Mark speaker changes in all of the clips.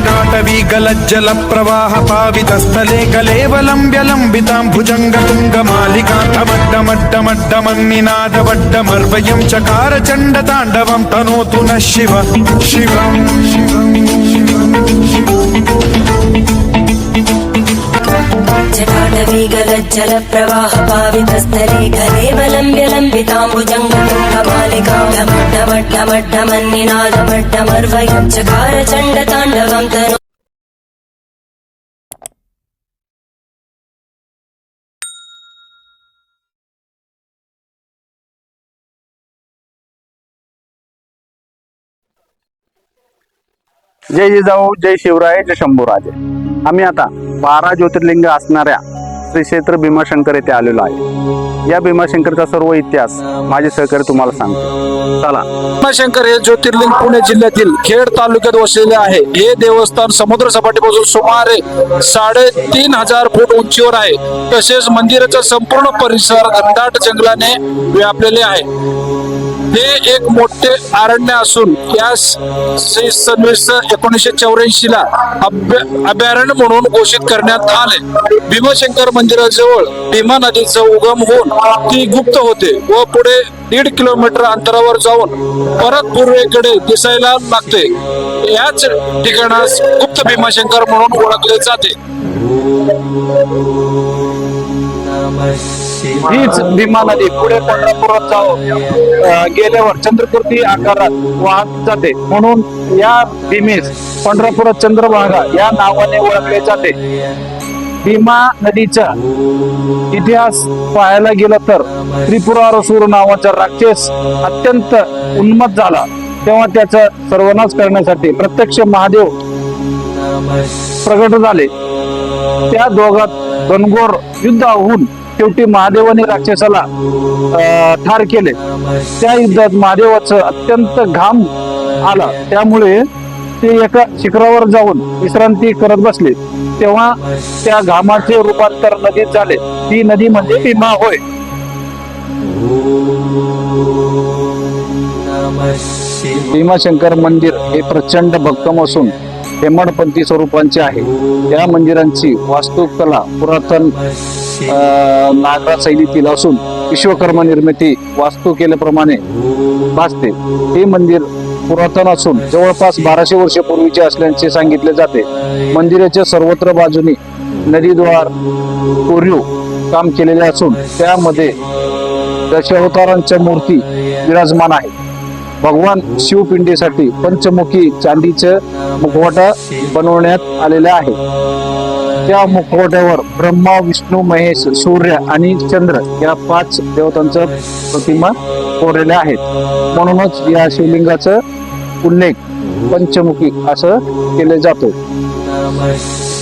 Speaker 1: जटाटवीगलज्जल प्रवाह पावितस्थले कलेवलम्ब्य लम्बितां भुजङ्गतुङ्गमालिकान्तमड्डमड्डमड्डमन्निनादवड्डमर्वयं चकार चण्डताण्डवं तनोतु नः शिव शिवम्
Speaker 2: जटाटवीगलज्जलप्रवाह पावितस्थले कलेवलम्ब्य लम्बिताम्बुजङ्गमड्डमड्डमड्डमन्निनादमड्डमर्वयं चकार चण्डताण्डवं तनु
Speaker 3: जय जिजाऊ जय शिवराय जय शंभूराजे आम्ही आता बारा ज्योतिर्लिंग असणाऱ्या श्री क्षेत्र भीमाशंकर येथे आलेलो आहे. या भीमाशंकरचा सर्व इतिहास माझे सहकारी तुम्हाला सांगतो. चला.
Speaker 4: भीमाशंकर हे ज्योतिर्लिंग पुणे जिल्ह्यातील खेड तालुक्यात वसलेले आहे. हे देवस्थान समुद्र सपाटीपासून सुमारे साडेतीन हजार फूट उंचीवर आहे. तसेच मंदिराचा संपूर्ण परिसर घनदाट जंगलाने व्यापलेले आहे. हे एक मोठे अरण्य असून यास सव्वीस एकोणीसशे चौऱ्याऐंशी ला अभयारण्य म्हणून घोषित करण्यात आले. भीमाशंकर मंदिराजवळ भीमा नदीचा उगम होऊन ती गुप्त होते व पुढे दीड किलोमीटर अंतरावर जाऊन परत पूर्वेकडे दिसायला लागते. याच ठिकाणास गुप्त भीमाशंकर म्हणून ओळखले जाते.
Speaker 3: हीच भीमा नदी पुढे पंढरपुरात जाऊन गेल्यावर चंद्रपूरती आकारात वाहत जाते. म्हणून या भीमेस पंढरपुरात चंद्रभागा या नावाने ओळखले जाते. भीमा नदीचा इतिहास पाहायला गेलं तर त्रिपुरारसूर नावाचा राक्षस अत्यंत उन्मत झाला. तेव्हा त्याचा सर्वनाश करण्यासाठी प्रत्यक्ष महादेव प्रगट झाले. त्या दोघात घनघोर युद्ध होऊन शेवटी महादेवाने राक्षसाला ठार केले. त्या युद्धात महादेवाचं अत्यंत घाम आला. त्यामुळे ते एका शिखरावर जाऊन विश्रांती करत बसले. तेव्हा त्या घामाचे रूपांतर नदीत झाले. ती नदी म्हणजे भीमा होय. भीमाशंकर मंदिर हे प्रचंड भक्कम असून हेमडपंथी स्वरूपांचे आहे. या मंदिरांची वास्तुकला पुरातन नागरा शैलीतील असून विश्वकर्मा निर्मिती वास्तू केल्याप्रमाणे भासते. हे मंदिर पुरातन असून जवळपास बाराशे वर्षापूर्वीचे असल्याचे सांगितले जाते. मंदिराच्या सर्वत्र बाजूनी नदीद्वार कोरीव काम केलेले असून त्यामध्ये दशावतारांच्या मूर्ती विराजमान आहे. भगवान शिवपिंडीसाठी पंचमुखी चांदीचं मुखवटा बनवण्यात आलेले आहे. त्या मुखवट्यावर ब्रह्मा विष्णू महेश सूर्य आणि चंद्र या पाच देवतांचं प्रतिमा कोरलेल्या आहेत. म्हणूनच या शिवलिंगाचं उल्लेख पंचमुखी असं केले जातो.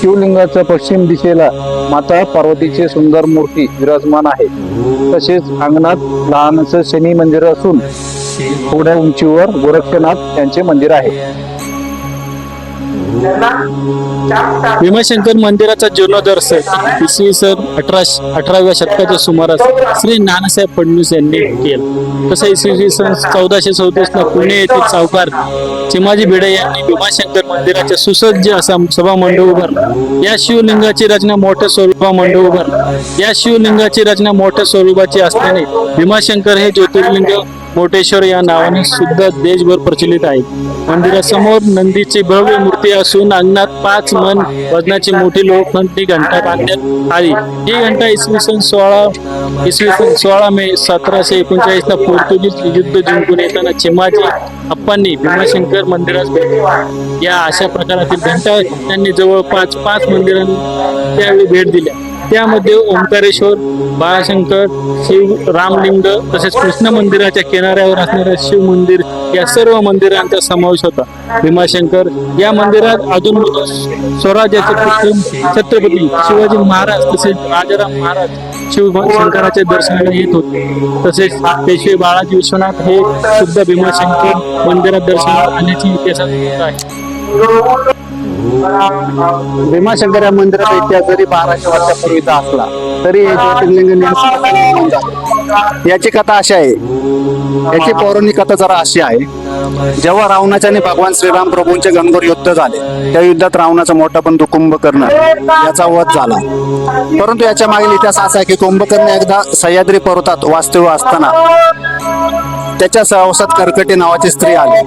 Speaker 3: शिवलिंगाच्या पश्चिम दिशेला माता पार्वतीची सुंदर मूर्ती विराजमान आहे. तसेच अंगणात लहानसं शनी मंदिर असून थोड्या उंचीवर गोरक्षनाथ यांचे मंदिर आहे.
Speaker 5: भीमाशंकर मंदिराचा जीर्णोद्धार इसवी सन अठराशे अठराव्या शतकाच्या सुमारास श्री नानासाहेब फडणवीस यांनी केला. तसं इसवी सन चौदाशे चौतीस ला पुणे येथील सावकार चिमाजी भिडे यांनी भीमाशंकर मंदिराच्या सुसज्ज असा सभा मंडप उभारला. या शिवलिंगाची रचना मोठ्या स्वरूपा मंडप उभारला. या शिवलिंगाची रचना मोठ्या स्वरूपाची असल्याने भीमाशंकर हे ज्योतिर्लिंग मोटेश्वर या नावाने सुद्धा देशभर प्रचलित आहे. मंदिरासमोर नंदीची भव्य मूर्ती असून अंगणात पाच मन वजनाची मोठी लोखंडी घंटा बांधण्यात आली. ही घंटा इसवी सन सोळा इसवी सन सोळा मे सतराशे एकोणचाळीस ला पोर्तुगीज युद्ध जिंकून येताना चिमाजी अप्पांनी भीमाशंकर मंदिरास भेट या अशा प्रकारातील घंटा त्यांनी जवळपास पाच मंदिरांना त्यावेळी भेट दिल्या. त्यामध्ये ओंकारेश्वर बाळाशंकर शिव रामलिंग तसेच कृष्ण मंदिराच्या किनाऱ्यावर असणारे शिव मंदिर या सर्व मंदिरांचा समावेश होता. भीमाशंकर या मंदिरात अजून स्वराज्याचे पुत्र छत्रपती शिवाजी महाराज तसेच राजाराम महाराज शिव शंकराचे दर्शनाला येत होते. तसेच पेशवे बाळाजी विश्वनाथ हे सुद्धा भीमाशंकर मंदिरात दर्शनाला आणण्याची इतिहासात आहे.
Speaker 6: भीमाशंकर या मंदिराचा इतिहास जरी बाराशे वर्षापूर्वीचा असला तरी हे ज्योतिर्लिंग याची कथा अशी आहे. याची पौराणिक कथा जरा अशी आहे. जेव्हा रावणाच्या आणि भगवान श्रीराम प्रभूंचे घनघोर युद्ध झाले त्या युद्धात रावणाचा मोठा पण कुंभकर्ण याचा वध झाला. परंतु याच्या मागील इतिहास असा आहे की कुंभकर्ण एकदा सह्याद्री पर्वतात वास्तव्य असताना त्याच्या सहवासात कर्कटी नावाची स्त्री आली.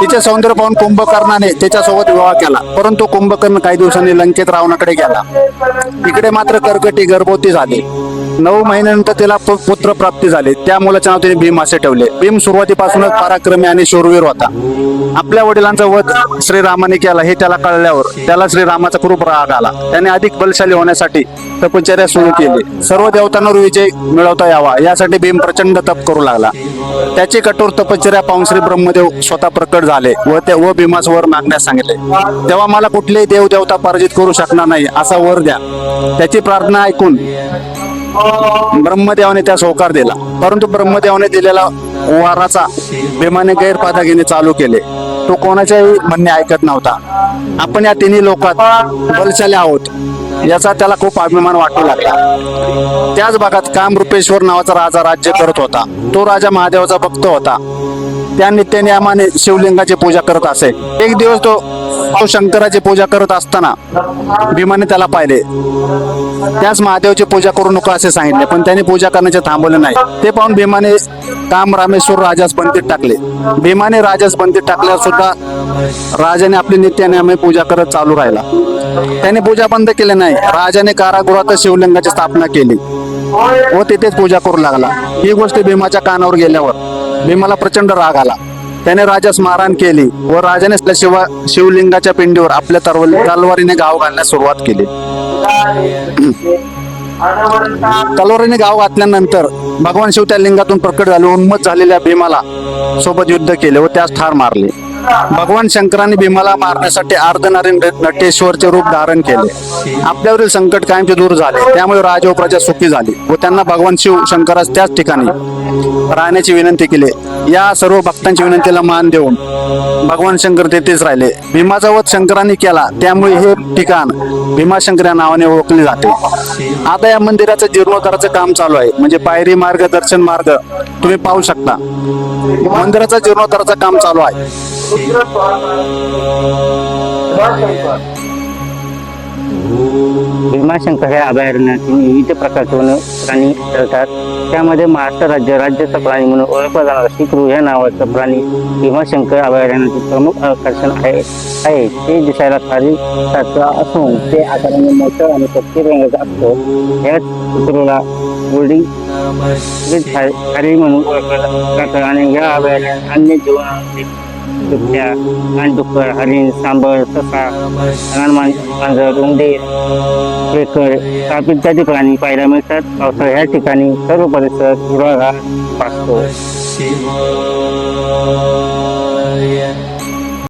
Speaker 6: तिचे सौंदर्य पाहून कुंभकर्णाने त्याच्यासोबत विवाह केला. परंतु कुंभकर्ण काही दिवसांनी लंकेत रावणाकडे गेला. इकडे मात्र कर्कटी गर्भवती झाली. नऊ महिन्यानंतर तिला पु- पुत्र प्राप्ती झाली. त्या मुलाच्या नाव त्याने भीम असे ठेवले. भीम सुरुवातीपासूनच पराक्रमी आणि शूरवीर होता. आपल्या वडिलांचा वध श्रीरामाने केला. हे त्याला कळल्यावर त्याला श्रीरामाचा खूप राग आला. त्याने अधिक बलशाली होण्यासाठी तपश्चर्या सुरू केली. सर्व देवतांवर विजय मिळवता यावा. यासाठी भीम प्रचंड तप करू लागला. त्याची कठोर तपश्चर्या पाहून श्री ब्रह्मदेव स्वतः प्रकट झाले व ते व भीमास वर मागण्यास सांगितले. तेव्हा मला कुठलेही देव देवता पराजित करू शकणार नाही. असा वर द्या. त्याची प्रार्थना ऐकून ब्रह्मदेवाने त्यास होकार दिला. परंतु ब्रह्मदेवाने दिलेला वाराचा भीमाने गैरफायदा घेणे चालू केले. तो कोणाच्याही म्हणणे ऐकत नव्हता. आपण या तिन्ही लोकात बलशाले आहोत याचा त्याला खूप अभिमान वाटू लागला. त्याच भागात कामरूपेश्वर नावाचा राजा राज्य करत होता. तो राजा महादेवाचा भक्त होता. त्या नित्यनियमाने शिवलिंगाची पूजा करत असे. एक दिवस तो तो शंकराची पूजा करत असताना भीमाने त्याला पाहिले. त्याच महादेवची पूजा करू नको असे सांगितले पण त्याने पूजा करण्याचे थांबवले नाही. ते पाहून भीमाने काम रामेश्वर राजास बंदीत टाकले. भीमाने राजास बंदीत टाकल्यावर सुद्धा राजाने आपली नित्यनियमे पूजा करत चालू राहिला. त्याने पूजा बंद केली नाही. राजाने कारागृहात शिवलिंगाची स्थापना केली व तिथेच पूजा करू लागला. ही गोष्ट भीमाच्या कानावर गेल्यावर भीमाला प्रचंड राग आला. त्याने राजास मारहाण केली व राजाने शिवा शिवलिंगाच्या पिंडीवर आपल्या तरवल तलवारीने गाव घालण्यास सुरुवात केली. तलवारीने गाव घातल्यानंतर भगवान शिव त्या लिंगातून प्रकट झाले उन्मत झालेल्या भीमाला सोबत युद्ध केले व त्यास ठार मारले. भगवान शंकराने भीमाला मारण्यासाठी अर्धनारीन नटेश्वरचे रूप धारण केले. आपल्यावरील संकट कायमचे दूर झाले. त्यामुळे राजा व प्रजा सुखी झाली व त्यांना भगवान शिव शंकरास त्याच ठिकाणी राहण्याची विनंती केली. या सर्व भक्तांच्या विनंतीला मान देऊन भगवान शंकर तेथेच राहिले. भीमाचा वध शंकरांनी केला. त्यामुळे हे ठिकाण भीमाशंकर या नावाने ओळखले जाते. आता या मंदिराचं जीर्णोद्धाराचं काम चालू आहे. म्हणजे पायरी मार्ग दर्शन मार्ग तुम्ही पाहू शकता. मंदिराचा जीर्णोद्धाराचं काम चालू आहे.
Speaker 7: भीमाशंकर या अभयारण्यातील विविध प्रकारचे वन प्राणी ठरतात त्यामध्ये महाराष्ट्र राज्य राज्याचा प्राणी म्हणून ओळखला जाणारा शिक्रू या नावाचा प्राणी भीमाशंकर अभयारण्याचे प्रमुख आकर्षण आहे. आहे. ते दिसायला खाली साचवा असून ते आकाराने मोठं आणि तपकीर रंगाचा असतो. याच शिक्रूला बोर्डिंग खाली म्हणून ओळखला जातं आणि या अभयारण्यात अन्य जीवन बिबट्या कानडुक्कर हरिण सांबर ससा हनुमान मांजर उंदीर खेकर साप इत्यादी प्राणी पाहायला मिळतात. पावसाळ्या ह्या ठिकाणी सर्व परिसर हिरवागार असतो